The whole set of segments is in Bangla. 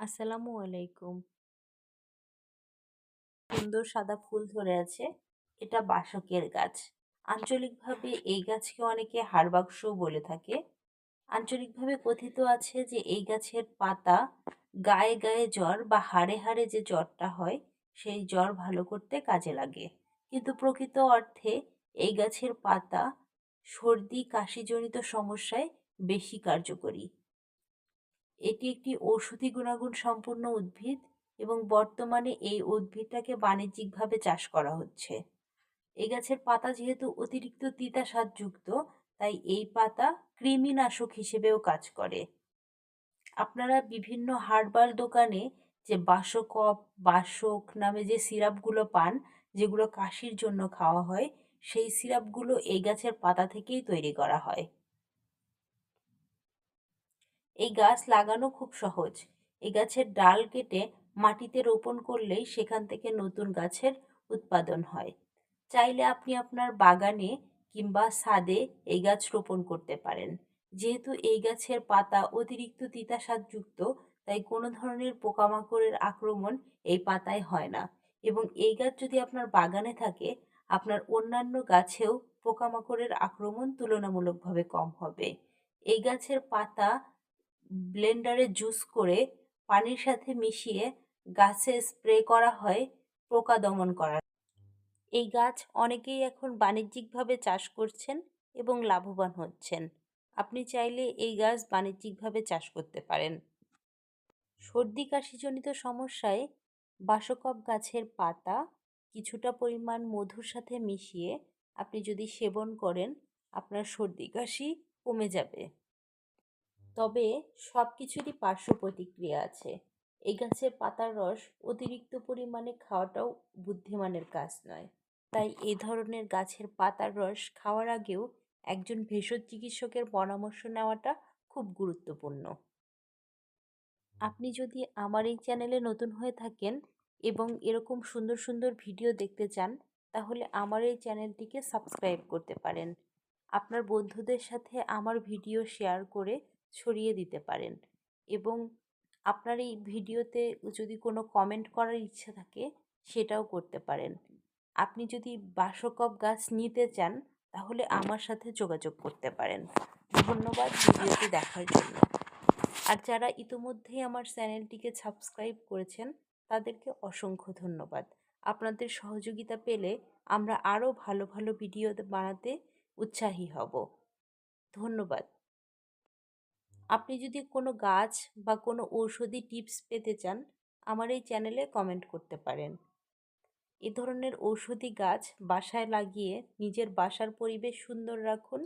আসসালামু আলাইকুম। সুন্দর সাদা ফুল ধরে আছে, এটা বাসকের গাছ। আঞ্চলিকভাবে এই গাছকে অনেকে হাড়বাক্সও বলে থাকে। আঞ্চলিকভাবে কথিত আছে যে এই গাছের পাতা গায়ে গায়ে জ্বর বা হাড়ে হাড়ে যে জ্বরটা হয়, সেই জ্বর ভালো করতে কাজে লাগে। কিন্তু প্রকৃত অর্থে এই গাছের পাতা সর্দি, কাশিজনিত সমস্যায় বেশি কার্যকরী। এটি একটি ঔষধি গুণাগুণ সম্পন্ন উদ্ভিদ এবং বর্তমানে এই উদ্ভিদটাকে বাণিজ্যিকভাবে চাষ করা হচ্ছে। এই গাছের পাতা যেহেতু অতিরিক্ত তিতা স্বাদযুক্ত তাই এই পাতা কৃমিনাশক হিসেবেও কাজ করে। আপনারা বিভিন্ন হার্বাল দোকানে যে বাসকপ, বাসক নামে যে সিরাপগুলো পান, যেগুলো কাশির জন্য খাওয়া হয়, সেই সিরাপগুলো এই গাছের পাতা থেকেই তৈরি করা হয়। এই গাছ লাগানো খুব সহজ। এই গাছের ডাল কেটে মাটিতে রোপণ করলেই সেখান থেকে নতুন গাছের উৎপাদন হয়। চাইলে আপনি আপনার বাগানে কিংবা সাদে এই গাছ রোপণ করতে পারেন। যেহেতু এই গাছের পাতা অতিরিক্ত তিতাসাদযুক্ত তাই কোনো ধরনের পোকামাকড়ের আক্রমণ এই পাতায় হয় না। এবং এই গাছ যদি আপনার বাগানে থাকে, আপনার অন্যান্য গাছেও পোকামাকড়ের আক্রমণ তুলনামূলকভাবে কম হবে। এই গাছের পাতা ব্লেন্ডারে জুস করে পানির সাথে মিশিয়ে গাছে স্প্রে করা হয় পোকা দমন করার। এই গাছ অনেকেই এখন বাণিজ্যিকভাবে চাষ করছেন এবং লাভবান হচ্ছেন। আপনি চাইলে এই গাছ বাণিজ্যিকভাবে চাষ করতে পারেন। সর্দি কাশিজনিত সমস্যায় বাসকপ গাছের পাতা কিছুটা পরিমাণ মধুর সাথে মিশিয়ে আপনি যদি সেবন করেন, আপনার সর্দি কাশি কমে যাবে। তবে সব কিছুরই পার্শ্ব প্রতিক্রিয়া আছে। এই গাছের পাতার রস অতিরিক্ত পরিমাণে খাওয়াটাও বুদ্ধিমানের কাজ নয়। তাই এই ধরনের গাছের পাতার রস খাওয়ার আগেও একজন ভেষজ চিকিৎসকের পরামর্শ নেওয়াটা খুব গুরুত্বপূর্ণ। আপনি যদি আমার এই চ্যানেলে নতুন হয়ে থাকেন এবং এরকম সুন্দর সুন্দর ভিডিও দেখতে চান, তাহলে আমার এই চ্যানেলটিকে সাবস্ক্রাইব করতে পারেন। আপনার বন্ধুদের সাথে আমার ভিডিও শেয়ার করে ছড়িয়ে দিতে পারেন। এবং আপনার এই ভিডিওতে যদি কোনো কমেন্ট করার ইচ্ছা থাকে, সেটাও করতে পারেন। আপনি যদি বাসকপ গাছ নিতে চান, তাহলে আমার সাথে যোগাযোগ করতে পারেন। ধন্যবাদ ভিডিওটি দেখার জন্য। আর যারা ইতোমধ্যেই আমার চ্যানেলটিকে সাবস্ক্রাইব করেছেন, তাদেরকে অসংখ্য ধন্যবাদ। আপনাদের সহযোগিতা পেলে আমরা আরও ভালো ভালো ভিডিও বানাতে উৎসাহী হব। ধন্যবাদ। আপনি যদি কোনো গাছ বা কোনো ঔষধি টিপস পেতে চান, আমার এই চ্যানেলে কমেন্ট করতে পারেন। এ ধরনের ঔষধি গাছ বাসায় লাগিয়ে নিজের বাসার পরিবেশ সুন্দর রাখুন,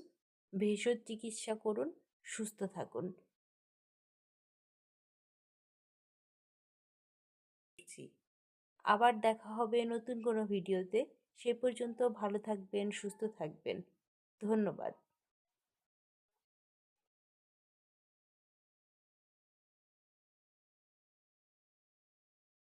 ভেষজ চিকিৎসা করুন, সুস্থ থাকুন। আবার দেখা হবে নতুন কোনো ভিডিওতে। সে পর্যন্ত ভালো থাকবেন, সুস্থ থাকবেন। ধন্যবাদ।